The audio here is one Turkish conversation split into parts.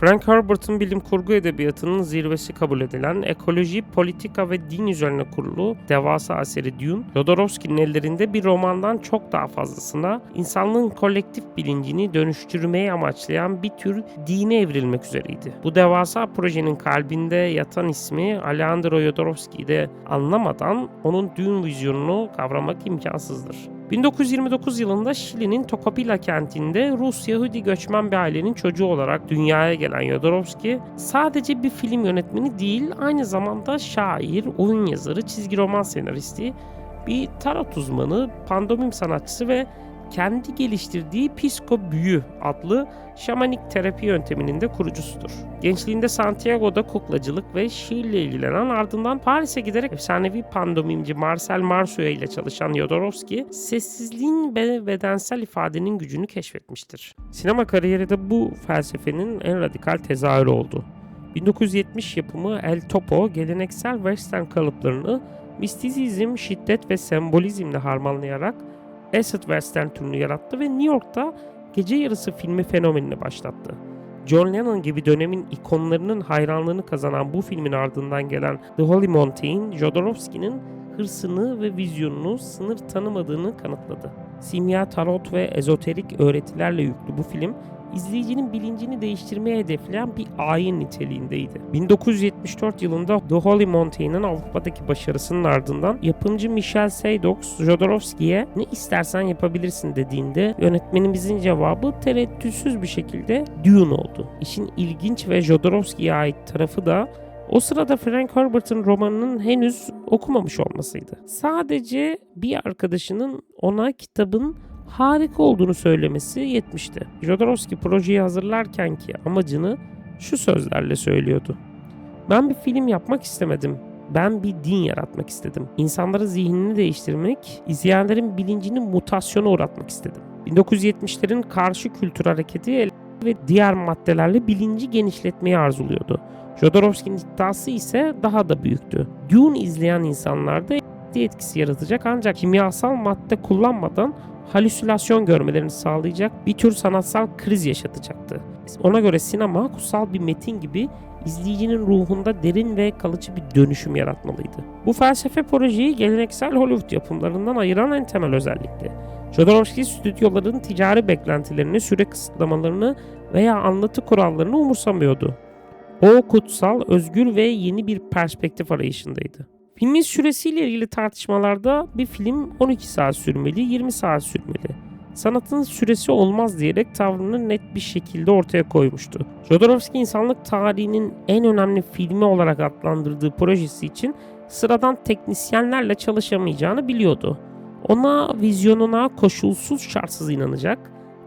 Frank Herbert'ın bilim kurgu edebiyatının zirvesi kabul edilen ekoloji, politika ve din üzerine kurulu devasa eseri Dune, Jodorowsky'nin ellerinde bir romandan çok daha fazlasına insanlığın kolektif bilincini dönüştürmeyi amaçlayan bir tür dine evrilmek üzereydi. Bu devasa projenin kalbinde yatan ismi Alejandro Jodorowsky'yi de anlamadan onun Dune vizyonunu kavramak imkansızdır. 1929 yılında Şili'nin Tocopilla kentinde Rus Yahudi göçmen bir ailenin çocuğu olarak dünyaya gelen Jodorowsky sadece bir film yönetmeni değil aynı zamanda şair, oyun yazarı, çizgi roman senaristi, bir tarot uzmanı, pandomim sanatçısı ve kendi geliştirdiği Pisco Büyü adlı şamanik terapi yönteminin de kurucusudur. Gençliğinde Santiago'da kuklacılık ve şiirle ilgilenen ardından Paris'e giderek efsanevi pandomimci Marcel Marceau ile çalışan Jodorowsky, sessizliğin ve bedensel ifadenin gücünü keşfetmiştir. Sinema kariyeri de bu felsefenin en radikal tezahürü oldu. 1970 yapımı El Topo geleneksel western kalıplarını mistisizm, şiddet ve sembolizmle harmanlayarak acid western türünü yarattı ve New York'ta gece yarısı filmi fenomenini başlattı. John Lennon gibi dönemin ikonlarının hayranlığını kazanan bu filmin ardından gelen The Holy Mountain, Jodorowsky'nin hırsını ve vizyonunu sınır tanımadığını kanıtladı. Simya, tarot ve ezoterik öğretilerle yüklü bu film, izleyicinin bilincini değiştirmeye hedefleyen bir ayin niteliğindeydi. 1974 yılında The Holy Mountain'in Avrupa'daki başarısının ardından yapımcı Michel Seydoux, Jodorowsky'ye ne istersen yapabilirsin dediğinde yönetmenimizin cevabı tereddütsüz bir şekilde Dune oldu. İşin ilginç ve Jodorowsky'ye ait tarafı da o sırada Frank Herbert'ın romanının henüz okumamış olmasıydı. Sadece bir arkadaşının ona kitabın harika olduğunu söylemesi yetmişti. Jodorowsky projeyi hazırlarken ki amacını şu sözlerle söylüyordu. Ben bir film yapmak istemedim. Ben bir din yaratmak istedim. İnsanların zihnini değiştirmek, izleyenlerin bilincini mutasyona uğratmak istedim. 1970'lerin karşı kültür hareketi ve diğer maddelerle bilinci genişletmeyi arzuluyordu. Jodorowsky'nin iddiası ise daha da büyüktü. Dune izleyen insanlarda etkisi yaratacak ancak kimyasal madde kullanmadan halüsinasyon görmelerini sağlayacak bir tür sanatsal kriz yaşatacaktı. Ona göre sinema kutsal bir metin gibi izleyicinin ruhunda derin ve kalıcı bir dönüşüm yaratmalıydı. Bu felsefe projeyi geleneksel Hollywood yapımlarından ayıran en temel özellikti. Jodorowsky stüdyoların ticari beklentilerini, süre kısıtlamalarını veya anlatı kurallarını umursamıyordu. O kutsal, özgür ve yeni bir perspektif arayışındaydı. Filmin süresiyle ilgili tartışmalarda bir film 12 saat sürmeli, 20 saat sürmeli. Sanatın süresi olmaz diyerek tavrını net bir şekilde ortaya koymuştu. Jodorowsky insanlık tarihinin en önemli filmi olarak adlandırdığı projesi için sıradan teknisyenlerle çalışamayacağını biliyordu. Ona vizyonuna koşulsuz şartsız inanacak,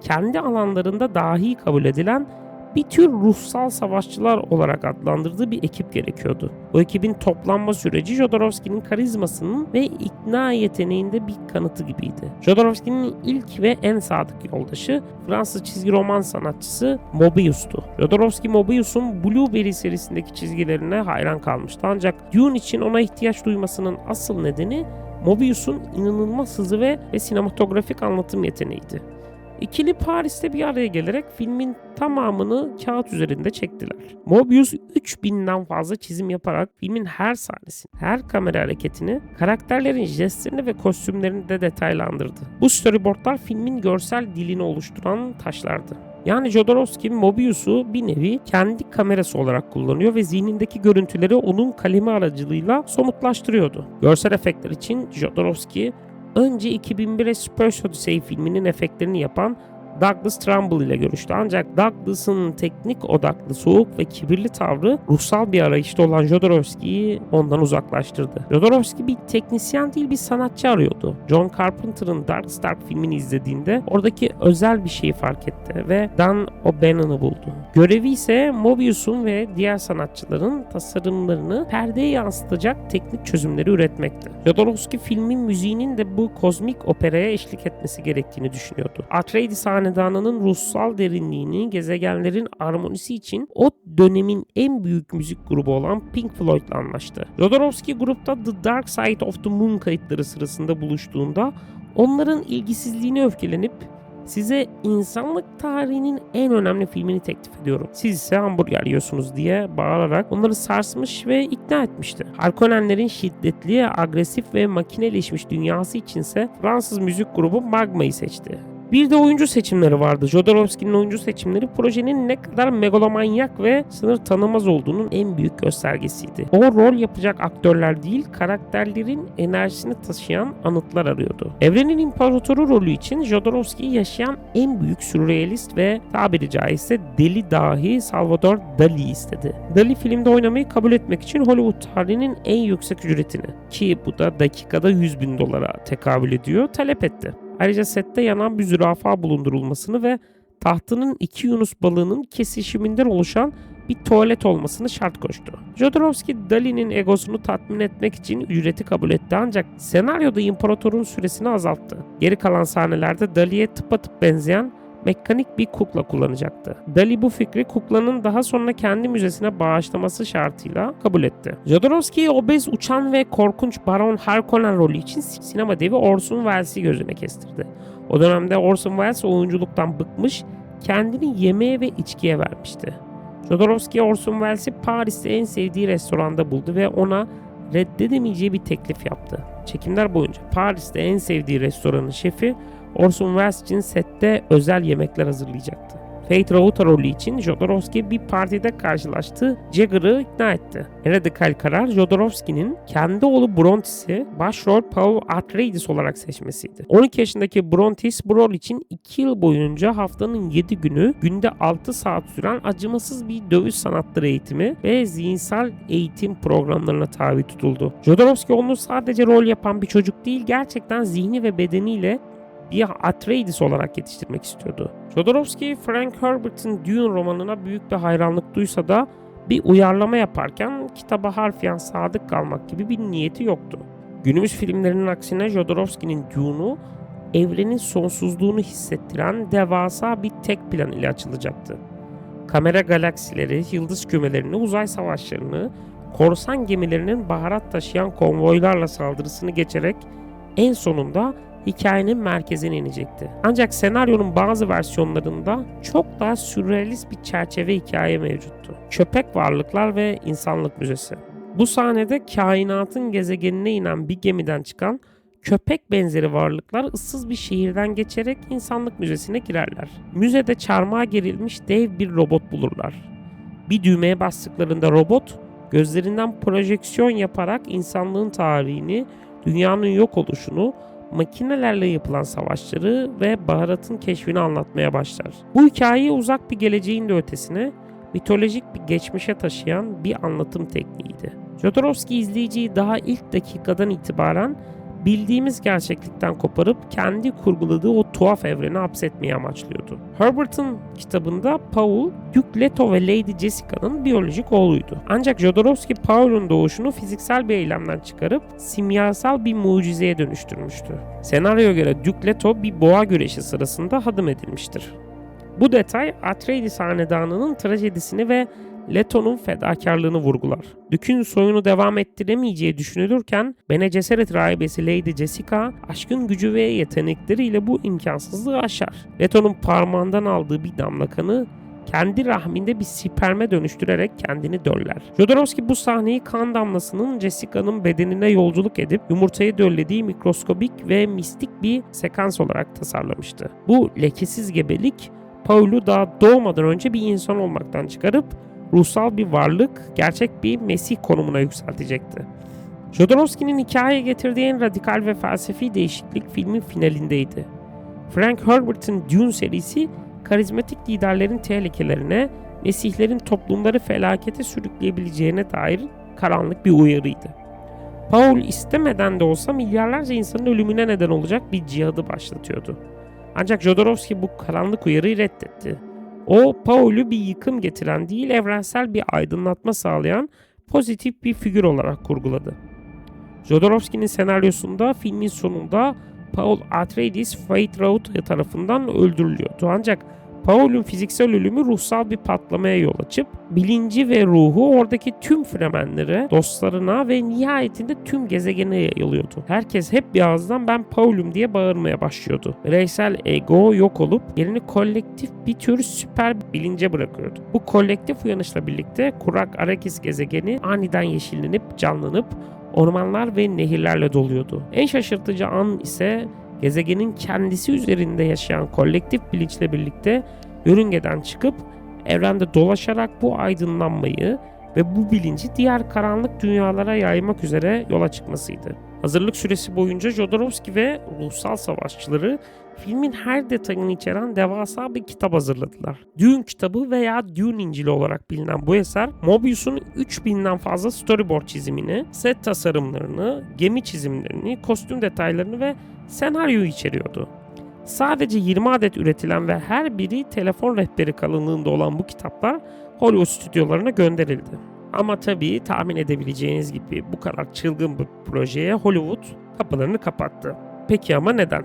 kendi alanlarında dahi kabul edilen bir tür ruhsal savaşçılar olarak adlandırdığı bir ekip gerekiyordu. Bu ekibin toplanma süreci Jodorowsky'nin karizmasının ve ikna yeteneğinde bir kanıtı gibiydi. Jodorowsky'nin ilk ve en sadık yoldaşı Fransız çizgi roman sanatçısı Mobius'tu. Jodorowsky Mobius'un Blueberry serisindeki çizgilerine hayran kalmıştı ancak Dune için ona ihtiyaç duymasının asıl nedeni Mobius'un inanılmaz hızı ve, ve sinematografik anlatım yeteneğiydi. İkili Paris'te bir araya gelerek filmin tamamını kağıt üzerinde çektiler. Mobius 3000'den fazla çizim yaparak filmin her sahnesini, her kamera hareketini, karakterlerin jestlerini ve kostümlerini de detaylandırdı. Bu storyboardlar filmin görsel dilini oluşturan taşlardı. Yani Jodorowsky Mobius'u bir nevi kendi kamerası olarak kullanıyor ve zihnindeki görüntüleri onun kalemi aracılığıyla somutlaştırıyordu. Görsel efektler için Jodorowsky önce 2001'e Space Odyssey filminin efektlerini yapan Douglas Trumbull ile görüştü. Ancak Douglas'ın teknik odaklı, soğuk ve kibirli tavrı ruhsal bir arayışta olan Jodorowsky'yi ondan uzaklaştırdı. Jodorowsky bir teknisyen değil bir sanatçı arıyordu. John Carpenter'ın Dark Star filmini izlediğinde oradaki özel bir şeyi fark etti ve Dan O'Bannon'ı buldu. Görevi ise Mobius'un ve diğer sanatçıların tasarımlarını perdeye yansıtacak teknik çözümleri üretmekti. Jodorowsky filmin müziğinin de bu kozmik operaya eşlik etmesi gerektiğini düşünüyordu. Atreides hanedanının ruhsal derinliğini, gezegenlerin armonisi için o dönemin en büyük müzik grubu olan Pink Floyd'la anlaştı. Jodorowsky grupta The Dark Side of the Moon kayıtları sırasında buluştuğunda onların ilgisizliğini öfkelenip Size insanlık tarihinin en önemli filmini teklif ediyorum. Siz ise hamburger yiyorsunuz diye bağırarak onları sarsmış ve ikna etmişti. Harkonnenlerin şiddetli, agresif ve makineleşmiş dünyası içinse Fransız müzik grubu Magma'yı seçti. Bir de oyuncu seçimleri vardı. Jodorowsky'nin oyuncu seçimleri projenin ne kadar megalomanyak ve sınır tanımaz olduğunun en büyük göstergesiydi. O rol yapacak aktörler değil, karakterlerin enerjisini taşıyan anıtlar arıyordu. Evrenin İmparatoru rolü için Jodorowsky yaşayan en büyük sürrealist ve tabiri caizse deli dahi Salvador Dali istedi. Dali filmde oynamayı kabul etmek için Hollywood tarihinin en yüksek ücretini ki bu da dakikada 100 bin dolara tekabül ediyor talep etti. Ayrıca sette yanan bir zürafa bulundurulmasını ve tahtının iki yunus balığının kesişiminden oluşan bir tuvalet olmasını şart koştu. Jodorowsky Dali'nin egosunu tatmin etmek için ücreti kabul etti ancak senaryoda imparatorun süresini azalttı. Geri kalan sahnelerde Dali'ye tıpatıp benzeyen mekanik bir kukla kullanacaktı. Dali bu fikri kuklanın daha sonra kendi müzesine bağışlaması şartıyla kabul etti. Jodorowsky obez uçan ve korkunç Baron Harkonnen rolü için sinema devi Orson Welles'i gözüne kestirdi. O dönemde Orson Welles oyunculuktan bıkmış, kendini yemeğe ve içkiye vermişti. Jodorowsky Orson Welles'i Paris'te en sevdiği restoranda buldu ve ona reddedemeyeceği bir teklif yaptı. Çekimler boyunca Paris'te en sevdiği restoranın şefi Orson Welles için sette özel yemekler hazırlayacaktı. Fate Rauta rolü için Jodorowsky bir partide karşılaştığı Jagger'ı ikna etti. Radikal karar Jodorowsky'nin kendi oğlu Brontis'i başrol Paul Atreides olarak seçmesiydi. 12 yaşındaki Brontis bu rol için 2 yıl boyunca haftanın 7 günü günde 6 saat süren acımasız bir dövüş sanatları eğitimi ve zihinsel eğitim programlarına tabi tutuldu. Jodorowsky onu sadece rol yapan bir çocuk değil gerçekten zihni ve bedeniyle bir Atreides olarak yetiştirmek istiyordu. Jodorowsky, Frank Herbert'in Dune romanına büyük bir hayranlık duysa da bir uyarlama yaparken kitaba harfiyen sadık kalmak gibi bir niyeti yoktu. Günümüz filmlerinin aksine Jodorowsky'nin Dune'u evrenin sonsuzluğunu hissettiren devasa bir tek plan ile açılacaktı. Kamera galaksileri, yıldız kümelerini, uzay savaşlarını, korsan gemilerinin baharat taşıyan konvoylarla saldırısını geçerek en sonunda hikayenin merkezine inecekti. Ancak senaryonun bazı versiyonlarında çok daha sürrealist bir çerçeve hikaye mevcuttu. Köpek varlıklar ve insanlık müzesi. Bu sahnede kainatın gezegenine inen bir gemiden çıkan köpek benzeri varlıklar ıssız bir şehirden geçerek insanlık müzesine girerler. Müzede çarmıha gerilmiş dev bir robot bulurlar. Bir düğmeye bastıklarında robot gözlerinden projeksiyon yaparak insanlığın tarihini, dünyanın yok oluşunu, makinelerle yapılan savaşları ve baharatın keşfini anlatmaya başlar. Bu hikayeyi uzak bir geleceğin de ötesine mitolojik bir geçmişe taşıyan bir anlatım tekniğiydi. Jodorowsky izleyiciyi daha ilk dakikadan itibaren bildiğimiz gerçeklikten koparıp kendi kurguladığı o tuhaf evreni hapsetmeyi amaçlıyordu. Herbert'ın kitabında Paul, Duke Leto ve Lady Jessica'nın biyolojik oğluydu. Ancak Jodorowsky Paul'un doğuşunu fiziksel bir eylemden çıkarıp simyasal bir mucizeye dönüştürmüştü. Senaryoya göre Duke Leto bir boğa güreşi sırasında hadım edilmiştir. Bu detay Atreides hanedanının trajedisini ve Leto'nun fedakarlığını vurgular. Dük'ün soyunu devam ettiremeyeceği düşünülürken Bene Gesserit rahibesi Lady Jessica aşkın gücü ve yetenekleriyle bu imkansızlığı aşar. Leto'nun parmağından aldığı bir damla kanı kendi rahminde bir sperme dönüştürerek kendini döller. Jodorowsky bu sahneyi kan damlasının Jessica'nın bedenine yolculuk edip yumurtayı döllediği mikroskobik ve mistik bir sekans olarak tasarlamıştı. Bu lekesiz gebelik Paul'u daha doğmadan önce bir insan olmaktan çıkarıp ruhsal bir varlık, gerçek bir Mesih konumuna yükseltecekti. Jodorowsky'nin hikayeye getirdiği en radikal ve felsefi değişiklik filmin finalindeydi. Frank Herbert'in Dune serisi karizmatik liderlerin tehlikelerine, Mesihlerin toplumları felakete sürükleyebileceğine dair karanlık bir uyarıydı. Paul istemeden de olsa milyarlarca insanın ölümüne neden olacak bir cihadı başlatıyordu. Ancak Jodorowsky bu karanlık uyarıyı reddetti o Paul'ü bir yıkım getiren değil evrensel bir aydınlatma sağlayan pozitif bir figür olarak kurguladı. Jodorowsky'nin senaryosunda filmin sonunda Paul Atreides Fate Rauta tarafından öldürülüyordu. Ancak Paul'un fiziksel ölümü ruhsal bir patlamaya yol açıp bilinci ve ruhu oradaki tüm fremenlere, dostlarına ve nihayetinde tüm gezegene yayılıyordu. Herkes hep bir ağızdan ben Paul'um diye bağırmaya başlıyordu. Bireysel ego yok olup yerini kolektif bir tür süper bilince bırakıyordu. Bu kolektif uyanışla birlikte kurak Arakis gezegeni aniden yeşillenip canlanıp ormanlar ve nehirlerle doluyordu. En şaşırtıcı an ise gezegenin kendisi üzerinde yaşayan kolektif bilinçle birlikte yörüngeden çıkıp evrende dolaşarak bu aydınlanmayı ve bu bilinci diğer karanlık dünyalara yaymak üzere yola çıkmasıydı. Hazırlık süresi boyunca Jodorowsky ve ruhsal savaşçıları filmin her detayını içeren devasa bir kitap hazırladılar. Dune kitabı veya Dune İncili olarak bilinen bu eser, Mobius'un 3000'den fazla storyboard çizimini, set tasarımlarını, gemi çizimlerini, kostüm detaylarını ve senaryoyu içeriyordu. Sadece 20 adet üretilen ve her biri telefon rehberi kalınlığında olan bu kitaplar Hollywood stüdyolarına gönderildi. Ama tabii tahmin edebileceğiniz gibi bu kadar çılgın bir projeye Hollywood kapılarını kapattı. Peki ama neden?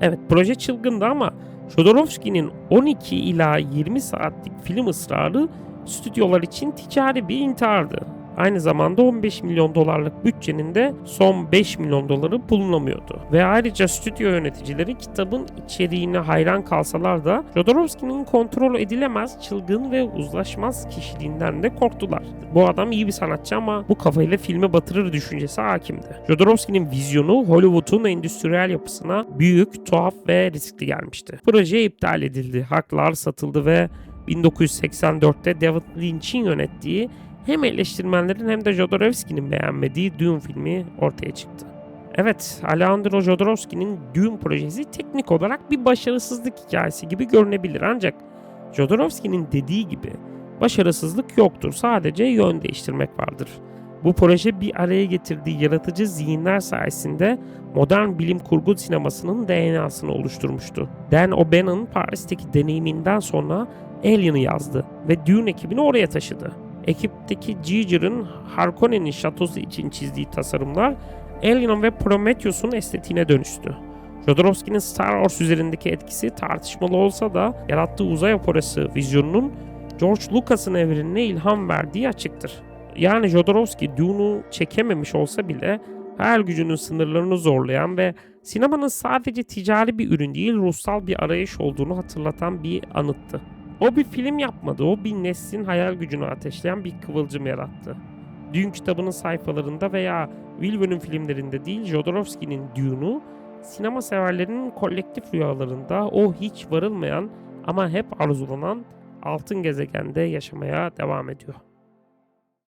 Evet proje çılgındı ama Jodorowsky'nin 12 ila 20 saatlik film ısrarı stüdyolar için ticari bir intihardı. Aynı zamanda 15 milyon dolarlık bütçenin de son 5 milyon doları bulunamıyordu. Ve ayrıca stüdyo yöneticileri kitabın içeriğine hayran kalsalar da Jodorowsky'nin kontrol edilemez, çılgın ve uzlaşmaz kişiliğinden de korktular. Bu adam iyi bir sanatçı ama bu kafayla filmi batırır düşüncesi hakimdi. Jodorowsky'nin vizyonu Hollywood'un endüstriyel yapısına büyük, tuhaf ve riskli gelmişti. Proje iptal edildi, haklar satıldı ve 1984'te David Lynch'in yönettiği hem eleştirmenlerin hem de Jodorowsky'nin beğenmediği Dune filmi ortaya çıktı. Evet, Alejandro Jodorowsky'nin Dune projesi teknik olarak bir başarısızlık hikayesi gibi görünebilir ancak Jodorowsky'nin dediği gibi başarısızlık yoktur, sadece yön değiştirmek vardır. Bu proje bir araya getirdiği yaratıcı zihinler sayesinde modern bilim kurgu sinemasının DNA'sını oluşturmuştu. Dan O'Bannon Paris'teki deneyiminden sonra Alien'ı yazdı ve Dune ekibini oraya taşıdı. Ekipteki Giger'ın Harkonnen'in şatosu için çizdiği tasarımlar Alien ve Prometheus'un estetiğine dönüştü. Jodorowsky'nin Star Wars üzerindeki etkisi tartışmalı olsa da yarattığı uzay operası vizyonunun George Lucas'ın evrenine ilham verdiği açıktır. Yani Jodorowsky Dune'u çekememiş olsa bile hayal gücünün sınırlarını zorlayan ve sinemanın sadece ticari bir ürün değil ruhsal bir arayış olduğunu hatırlatan bir anıttı. O bir film yapmadı, o bir neslin hayal gücünü ateşleyen bir kıvılcım yarattı. Dune kitabının sayfalarında veya Villeneuve'nin filmlerinde değil, Jodorowsky'nin Dune'u sinema severlerinin kolektif rüyalarında o hiç varılmayan ama hep arzulanan altın gezegende yaşamaya devam ediyor.